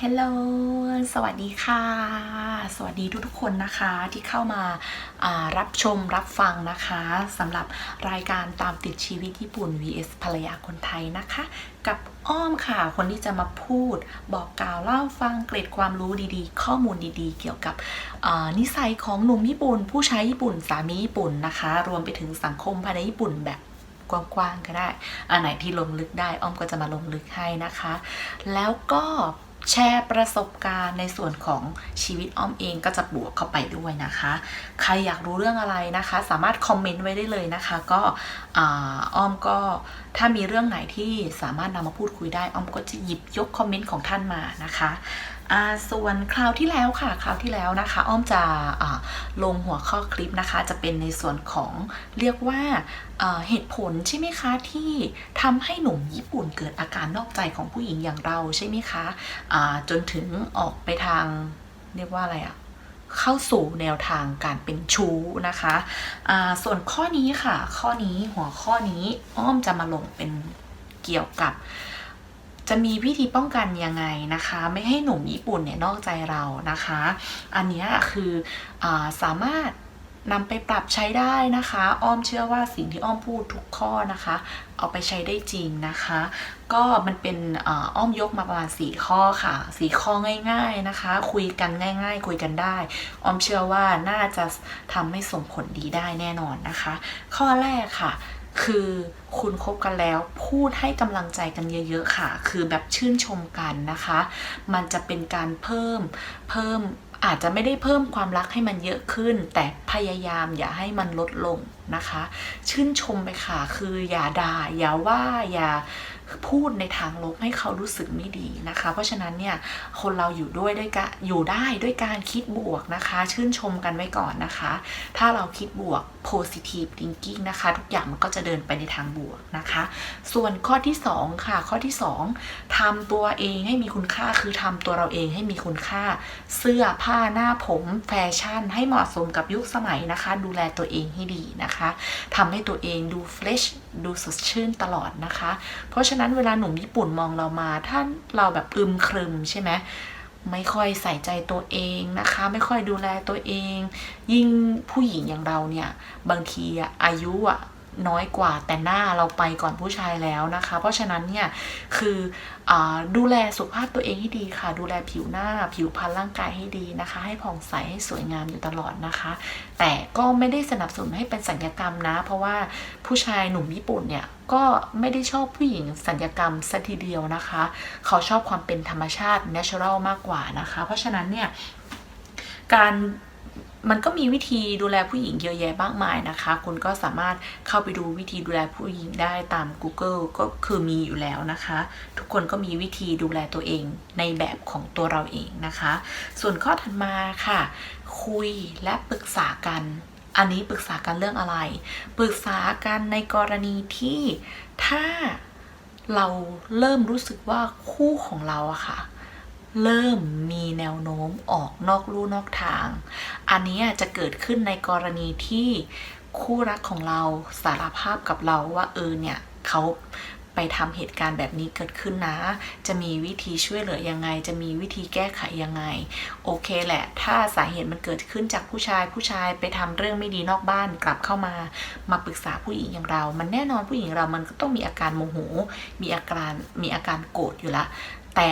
ฮลโหล สวัสดีค่ะ สวัสดีทุกๆคนนะคะที่เข้ามาารับชมรับฟังนะคะสำหรับรายการตามติดชีวิตญี่ปุ่น vs ภรรยาคนไทยนะคะ กับอ้อมค่ะ คนที่จะมาพูดบอกกล่าวเล่าฟังเกร็ดความรู้ดีๆ ข้อมูลดีๆ เกี่ยวกับนิสัยของหนุ่มญี่ปุ่น ผู้ใช้ญี่ปุ่นสามีญี่ปุ่นนะคะ รวมไปถึงสังคมภายในญี่ปุ่นแบบกว้างๆก็ได้อันไหนที่ลงลึกได้อ้อมก็จะมาลงลึกให้นะคะ แล้วก็ แชร์ประสบการณ์ในส่วนของชีวิตอ้อมเองก็จะบวกเข้าไปด้วยนะคะ ใครอยากรู้เรื่องอะไรนะคะ สามารถคอมเมนต์ไว้ได้เลยนะคะ ก็อ้อมก็ถ้ามีเรื่องไหนที่สามารถนำมาพูดคุยได้อ้อมก็จะหยิบยกคอมเมนต์ของท่านมานะคะ ส่วนคราวที่แล้วค่ะ คราวที่แล้วนะคะ อ้อมจะลงหัวข้อคลิปนะคะ จะเป็นในส่วนของเรียกว่าเหตุผลใช่ไหมคะที่ทำให้หนุ่มญี่ปุ่นเกิดอาการนอกใจของผู้หญิงอย่างเราใช่ไหมคะะจนถึงออกไปทางเรียกว่าอะไรอะเข้าสู่แนวทางการเป็นชู้นะคะะส่วนข้อนี้ค่ะ ข้อนี้หัวข้อนี้อ้อมจะมาลงเป็นเกี่ยวกับ จะมีวิธีป้องกันยังไงนะคะ ไม่ให้หนุ่มญี่ปุ่นเนี่ยนอกใจเรานะคะ อันนี้คืออสามารถนำไปปรับใช้ได้นะคะ อ้อมเชื่อว่าสิ่งที่อ้อมพูดทุกข้อนะคะ เอาไปใช้ได้จริงนะคะ ก็มันเป็นอ้อมยกมาประมาณ 4 ข้อค่ะ 4 ข้อง่าย ๆนะคะ คุยกันง่าย ๆ คุยกันได้ อ้อมเชื่อว่าน่าจะทำให้ส่งผลดีได้แน่นอนนะคะ ข้อแรกค่ะ คือคุณคบกันแล้วพูดให้กำลังใจกันเยอะๆค่ะ คือแบบชื่นชมกันนะคะ มันจะเป็นการเพิ่มเพิ่มอาจจะไม่ได้เพิ่มความรักให้มันเยอะขึ้น แต่พยายามอย่าให้มันลดลงนะคะ ชื่นชมไปค่ะ คืออย่าด่าอย่าว่าอย่า พูดในทางลบให้เขารู้สึกไม่ดีนะคะ เพราะฉะนั้นเนี่ยคนเราอยู่ด้วยด้วยกันอยู่ได้ด้วยการคิดบวกนะคะ ชื่นชมกันไว้ก่อนนะคะ ถ้าเราคิดบวก positive thinking นะคะ ทุกอย่างมันก็จะเดินไปในทางบวกนะคะ ส่วนข้อที่ 2 ค่ะ ข้อที่ 2ทำตัวเองให้มีคุณค่าคือทำตัวเราเองให้มีคุณค่า เสื้อผ้าหน้าผมแฟชั่น ให้เหมาะสมกับยุคสมัยนะคะ ดูแลตัวเองให้ดีนะคะทำให้ตัวเองดูเฟรชดูสดชื่นตลอดนะคะ เพราะฉะะนั้นเวลาหนุ่มญี่ปุ่นมองเรามาท่านเราแบบอึมครึมใช่ไหมไม่ค่อยใส่ใจตัวเองนะคะ ไม่ค่อยดูแลตัวเอง ยิ่งผู้หญิงอย่างเราเนี่ย บางทีอายุอะ น้อยกว่าแต่หน้าเราไปก่อนผู้ชายแล้วนะคะ เพราะฉะนั้นเนี่ยคืออดูแลสุขภาพตัวเองให้ดีค่ะ ดูแลผิวหน้าผิวพรรณร่างกายให้ดีนะคะ ให้ผ่องใสให้สวยงามอยู่ตลอดนะคะ แต่ก็ไม่ได้สนับสนุนให้เป็นสัญญกรรมนะ เพราะว่าผู้ชายหนุ่มญี่ปุ่นเนี่ยก็ไม่ได้ชอบผู้หญิงสัญญกรรมสัทีเดียวนะคะ เขาชอบความเป็นธรรมชาติ natural มากกว่านะคะ เพราะฉะนั้นเนี่ยการ มันก็มีวิธีดูแลผู้หญิงเยอะแยะมากมายนะคะ คุณก็สามารถเข้าไปดูวิธีดูแลผู้หญิงได้ตาม Google ก็คือมีอยู่แล้วนะคะ ทุกคนก็มีวิธีดูแลตัวเองในแบบของตัวเราเองนะคะ ส่วนข้อถัดมาค่ะ คุยและปรึกษากัน อันนี้ปรึกษากันเรื่องอะไร ปรึกษากันในกรณีที่ถ้าเราเริ่มรู้สึกว่าคู่ของเราอะค่ะ เริ่มมีแนวโน้มออกนอกลู่นอกทาง อันนี้จะเกิดขึ้นในกรณีที่คู่รักของเราสารภาพกับเราว่าเออเนี่ยเขาไปทำเหตุการณ์แบบนี้เกิดขึ้นนะ จะมีวิธีช่วยเหลือยังไง จะมีวิธีแก้ไขยังไง โอเคแหละ ถ้าสาเหตุมันเกิดขึ้นจากผู้ชาย ผู้ชายไปทำเรื่องไม่ดีนอกบ้านกลับเข้ามา มาปรึกษาผู้หญิงอย่างเรา มันแน่นอนผู้หญิงเรามันก็ต้องมีอาการโมโห มีอาการ มีอาการโกรธอยู่ละ แต่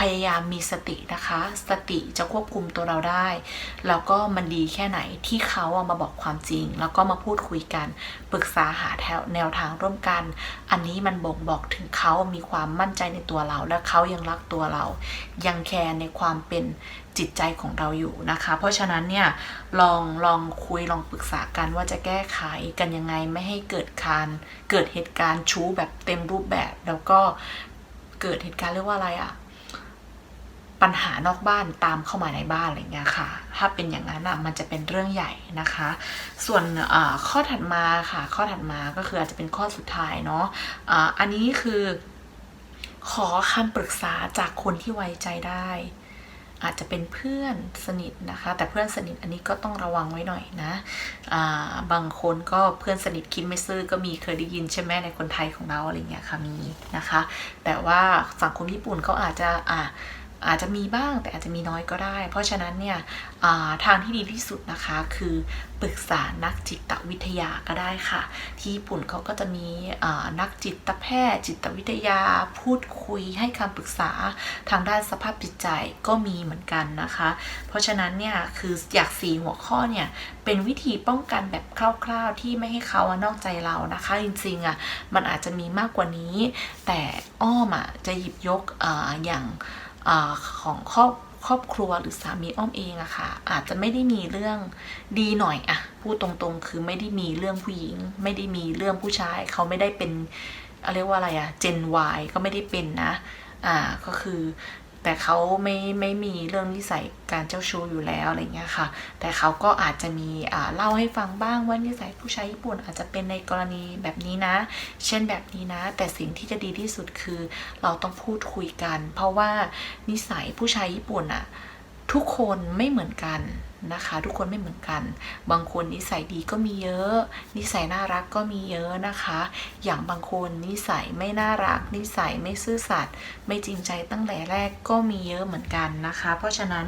พยายามมีสตินะคะ สติจะควบคุมตัวเราได้ แล้วก็มันดีแค่ไหนที่เขาเอามาบอกความจริง แล้วก็มาพูดคุยกัน ปรึกษาหาแนวทางร่วมกัน อันนี้มันบ่งบอกถึงเขามีความมั่นใจในตัวเรา และเขายังรักตัวเรา ยังแคร์ในความเป็นจิตใจของเราอยู่นะคะ เพราะฉะนั้นเนี่ยลองลองคุยลองปรึกษากันว่าจะแก้ไขกันยังไงไม่ให้เกิดการเกิดเหตุการณ์ชู้แบบเต็มรูปแบบ แล้วก็เกิดเหตุการณ์เรียกว่าอะไรอะ่ะ ปัญหานอกบ้านตามเข้ามาในบ้านอะไรเงี้ยค่ะ ถ้าเป็นอย่างนั้นอะมันจะเป็นเรื่องใหญ่นะคะ ส่วนข้อถัดมาค่ะ ข้อถัดมาก็คืออาจจะเป็นข้อสุดท้ายเนาะะอันนี้คือขอคำปรึกษาจากคนที่ไว้ใจได้ อาจจะเป็นเพื่อนสนิทนะคะ แต่เพื่อนสนิทอันนี้ก็ต้องระวังไว้หน่อยนะะบางคนก็เพื่อนสนิทคิดไม่ซื่อก็มีเคยได้ยินใช่ไหมในคนไทยของเราอะไรเงี้ยค่ะมีนะคะ แต่ว่าสังคมญี่ปุ่นเขาอาจจะอ่า อาจจะมีบ้างแต่อาจจะมีน้อยก็ได้ เพราะฉะนั้นเนี่ยาทางที่ดีที่สุดนะคะคือปรึกษานักจิตวิทยาก็ได้ค่ะ ที่ญี่ปุ่นเขาก็จะมีนักจิตแพทย์จิตวิทยาพูดคุยให้คำปรึกษาทางด้านสภาพจิตใจก็มีเหมือนกันนะคะ เพราะฉะนั้นเนี่ยคืออยากสีหัวข้อเนี่ยเป็นวิธีป้องกันแบบคร่าว ๆที่ไม่ให้เขานอกใจเรานะคะ จริงๆอะมันอาจจะมีมากกว่านี้ แต่อ้อมอะจะหยิบยกออย่าง อของครอบครอบครัวหรือสามีอ้อมเองอะค่ะ อาจจะไม่ได้มีเรื่องดีหน่อยอะพูดตรงๆ คือไม่ได้มีเรื่องผู้หญิง ไม่ได้มีเรื่องผู้ชาย เขาไม่ได้เป็นเรียกว่าอะไรอะเจนวายก็ไม่ได้เป็นนะอ่าก็คือ แต่เขาไม่ไม่มีเรื่องนิสัยการเจ้าชู้อยู่แล้วอะไรเงี้ยค่ะ แต่เขาก็อาจจะมีเล่าให้ฟังบ้างว่านิสัยผู้ชายญี่ปุ่นอาจจะเป็นในกรณีแบบนี้นะ เช่นแบบนี้นะ แต่สิ่งที่จะดีที่สุดคือเราต้องพูดคุยกัน เพราะว่านิสัยผู้ชายญี่ปุ่นอะ ทุกคนไม่เหมือนกันนะคะ ทุกคนไม่เหมือนกัน บางคนนิสัยดีก็มีเยอะ นิสัยน่ารักก็มีเยอะนะคะ อย่างบางคนนิสัยไม่น่ารัก นิสัยไม่ซื่อสัตย์ไม่จริงใจตั้งแต่แรกก็มีเยอะเหมือนกันนะคะ เพราะฉะนั้น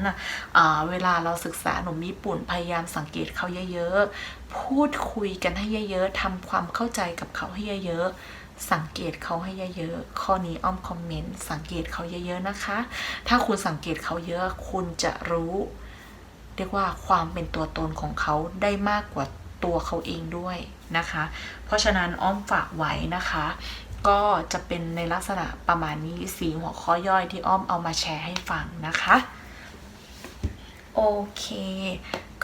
เวลาเราศึกษาหนุ่มญี่ปุ่นพยายามสังเกตเขาเยอะๆพูดคุยกันให้เยอะๆทำความเข้าใจกับเขาให้เยอะๆ สังเกตเขาให้เยอะๆ ข้อนี้อ้อมคอมเมนต์สังเกตเขาเยอะๆนะคะ ถ้าคุณสังเกตเขาเยอะคุณจะรู้ เรียกว่าความเป็นตัวตนของเขาได้มากกว่าตัวเขาเองด้วยนะคะ เพราะฉะนั้นอ้อมฝากไว้นะคะ ก็จะเป็นในลักษณะประมาณนี้สีหัวข้อย่อยที่อ้อมเอามาแชร์ให้ฟังนะคะ โอเค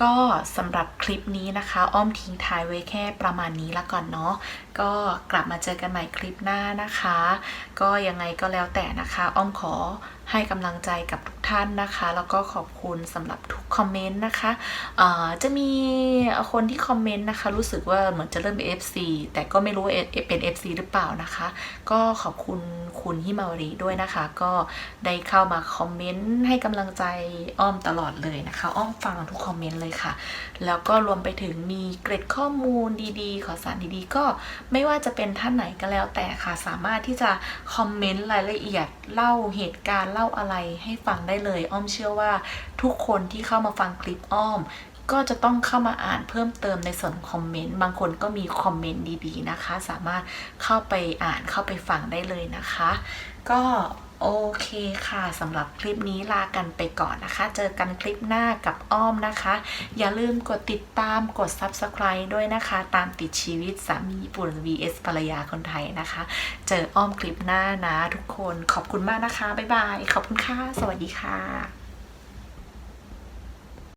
ก็สำหรับคลิปนี้นะคะ อ้อมทิ้งท้ายไว้แค่ประมาณนี้ละก่อนเนาะก็กลับมาเจอกันใหม่คลิปหน้านะคะ ก็ยังไงก็แล้วแต่นะคะ อ้อมขอให้กำลังใจกับทุกท่านนะคะ แล้วก็ขอบคุณสำหรับทุก คอมเมนต์นะคะอ่าจะมีคนที่คอมเมนต์นะคะ รู้สึกว่าเหมือนจะเริ่มเป็น FC แต่ก็ไม่รู้ว่าเป็น FC หรือเปล่านะคะ ก็ขอบคุณคุณฮิมาวรีด้วยนะคะ ก็ได้เข้ามาคอมเมนต์ให้กำลังใจอ้อมตลอดเลยนะคะ อ้อมฟังทุกคอมเมนต์เลยค่ะ แล้วก็รวมไปถึงมีเกร็ดข้อมูลดีๆ ขอสารดีๆ ก็ไม่ว่าจะเป็นท่านไหนก็แล้วแต่ค่ะ สามารถที่จะคอมเมนต์รายละเอียดเล่าเหตุการณ์เล่าอะไรให้ฟังได้เลย อ้อมเชื่อว่าทุกคนที่เข้ามาฟังคลิปอ้อม ก็จะต้องเข้ามาอ่านเพิ่มเติมในส่วนคอมเมนต์ บางคนก็มีคอมเมนต์ดีๆนะคะ สามารถเข้าไปอ่านเข้าไปฟังได้เลยนะคะ ก็โอเคค่ะสำหรับคลิปนี้ลากันไปก่อนนะคะ เจอกันคลิปหน้ากับอ้อมนะคะ อย่าลืมกดติดตามกด Subscribe ด้วยนะคะ ตามติดชีวิตสามีญี่ปุ่น vs ภรรยาคนไทยนะคะ เจออ้อมคลิปหน้านะทุกคนขอบคุณมากนะคะ บ๊ายบาย ขอบคุณค่ะ สวัสดีค่ะ